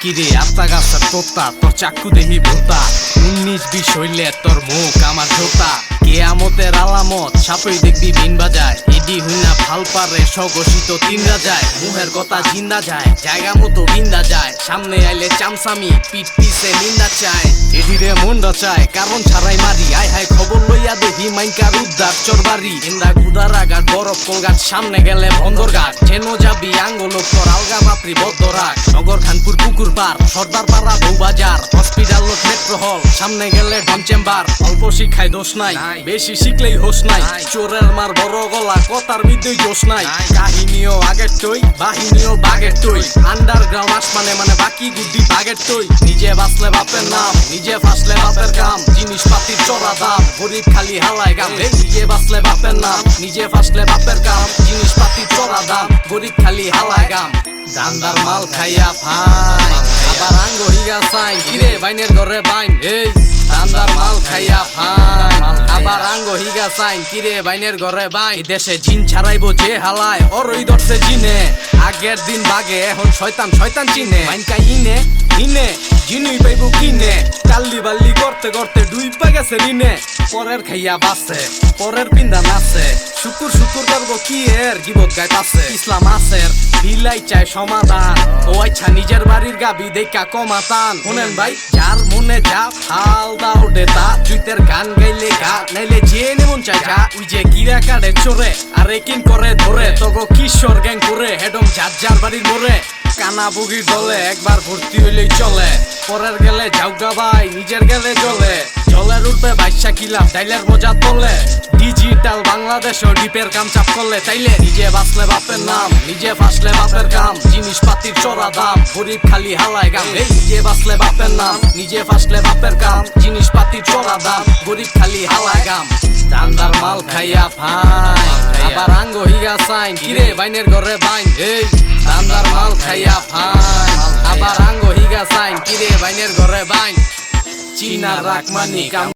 কিরে আত্মা গাছের তোতা তোর চাকু দেহি ভোতা বিশ হইলে তোর মুখ, আমার জোতা। কেয়ামতের আলামত, সাপই দেখবি বিন বাজায়। এডি হুইনা ভালো পারে স্বঘোষিত তিনরা যায় মুহের কথা জিন্দা যায়, জায়গা মতো বিন্দা যায়। সামনে আইলে চামসামি পিঠ পিছে নিন্দা চায়। এডিরে মন্ডা চায় কারণ ছাড়াই মারি। আয় হায় খবর লইয়া দেখি মাইনকার উদ্ধার চরবারি। ইন্দা গুদার আগার বরফ কলগাছ সামনে গেলে বন্দর ঘাট। যেন যাবি আঙ্গল তোর আলগা মাতৃ বদ্ধরাক নগর খানপুর পুকুর পার, সর্দার পাড়া বউবাজার হসপিটাল লোক মেট্রো হল। সামনে গেলে ডন চেম্বার অল্প শিক্ষায় দোষ নাই বেশি শিখলেই হোস নাই। চোরের মার বড় গলা কথার বিদ্যুৎ দোষ নাই। কাহিনীও আগের টই বাহিনীও বাগের টই আন্ডারগ্রাউন্ড আসমানে মানে বাকি গুড্ডি বাগের টই নিজে বাঁচলে বাপের নাম নিজে ফাঁসলে বাপের কাম। জিনিসপাতির চড়া দাম গরিব খালি হালায় গাম। নিজে বাঁচলে বাপের নাম নিজে ফাঁসলে বাপের কাম। জিনিসপাতির চড়া দাম গরিব খালি হালায় গাম। দান্দার মাল খাইয়া ফাই আবার আঙ্গ হিগা সাইন কিরে বাইনের ঘরে বাইন এই। দান্দার মাল খাইয়া ফাই আবার আঙ্গ হিগা সাইন কিরে বাইনের ঘরে এই দেশে জিন ছাড়াইবো যে হালায়, অরই ধরছে জিনে। আগের দিন বাগে, এখন শয়তান শয়তান চিনে। মাইনকা ইনে ইনে, জিনুই পাইবো কিনে। কাল্লি বাল্লি করতে করতে দুই পা গেছে রিনে পরের খাইয়া বাসে পরের পিন্দা নাচে। শুকুর শুকুর করব কি এর? গায় পাশে। ইসলাম আসের বিলাই চায় সমাধান। ও আচ্ছা নিজের বাড়ির গাবি দেখা কমাতান। শুনেন ভাই, যার মনে যা হাল দাও ডেতা জুইতের গান গাইলে গা, নাইলে যে নেমন চাই যা। ওই যে গিরা কাটে চোরে, আর একিন করে ধরে তগো কিশোর গ্যাং করে হেডম যার যার বাড়ির মোরে কানা বুগি দলে একবার ভর্তি হইলেই চলে, পরের গেলে যাওগা ভাই, নিজের গেলে চলে। উঠবে বাইশা কিলাম ডাইলের বোঝা তোলে। ডিজিটাল বাংলাদেশ ও ডিপের কাম চাপ করলে তাইলে। নিজে বাঁচলে বাপের নাম, নিজে ফাঁসলে বাপের কাম, জিনিসপাতির চড়া দাম, গরিব খালি হালায় গাম। নিজে বাঁচলে বাপের নাম, নিজে ফাঁসলে বাপের কাম, জিনিসপাতির চড়া দাম, গরিব খালি হালায় গাম। দান্দার মাল খাইয়া ফাই আবার আঙ্গ হিগা সাইন। কিরে বাইনের ঘরে বাইন? এই, দান্দার মাল খাইয়া ফাই আবার আঙ্গ হিগা সাইন। কিরে বাইনের ঘরে চীনা রাখমানি কাম